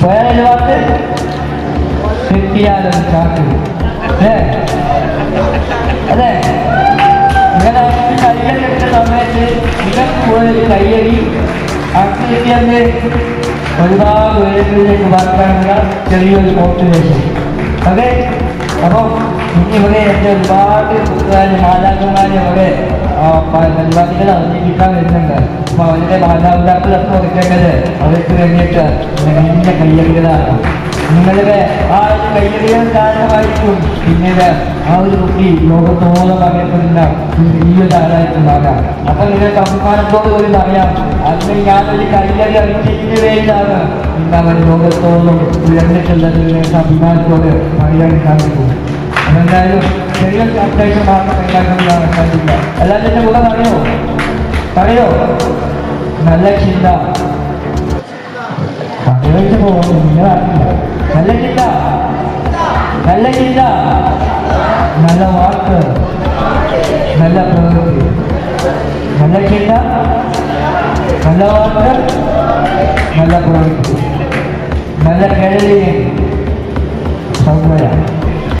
बयान जवाब दे फिफ्टी आलम ठाकुर है। अरे अगर आपकी कार्यक्रम करते समय से निकट हुए दिखाइएगी आपके लिए हमें परिवार हुए एक बात करूँगा चलिए उस पहुँचने से। अगर अब हम हिंदी बगे अपने बार അവിടെ ആ, പ- പരിപാടികൾ അവതരിപ്പിക്കാൻ വരുന്നുണ്ട്. അപ്പോൾ അവരുടെ മാതാപിതാക്കളൊക്കെ കൊടുക്കേണ്ടത് അവർക്ക് വേണ്ടിയിട്ട് നിങ്ങളുടെ കയ്യടികളാണ് നിങ്ങളുടെ ആ ഒരു കയ്യടികൾ കാരണമായിരിക്കും പിന്നീട് ആ ഒരു കുട്ടി ലോകത്തോളം അറിയപ്പെടുന്ന വലിയ ആളായിട്ട് മാറാം. അപ്പൊ നിങ്ങൾക്ക് അഭിമാനത്തോട് പോലും അറിയാം അതിന് ഞാനൊരു കയ്യടി അടിച്ചതിന്റെ പേരിലാണ് ഇന്ന് അവൻ ലോകത്തോളം ഉയർന്നിട്ടുള്ളത് നിങ്ങൾക്ക് അഭിമാനത്തോട് പറയാൻ സാധിക്കും. അതെന്തായാലും ചെറിയ അപ്ഡേഷൻ മാത്രം ഉണ്ടാക്കുന്നതാണ് സാധിക്കുക അല്ലാതെ എന്റെ കൂടെ പറയോ പറയോ നല്ല ചിന്ത പതിനഞ്ച് പോകുന്നു നിങ്ങളറിയില്ല നല്ല ചിന്ത നല്ല ചിന്ത നല്ല വാക്ക് നല്ല പ്രവൃത്തി നല്ല ചിന്ത നല്ല വാക്ക് നല്ല പ്രവൃത്തി നല്ല കേരളീയ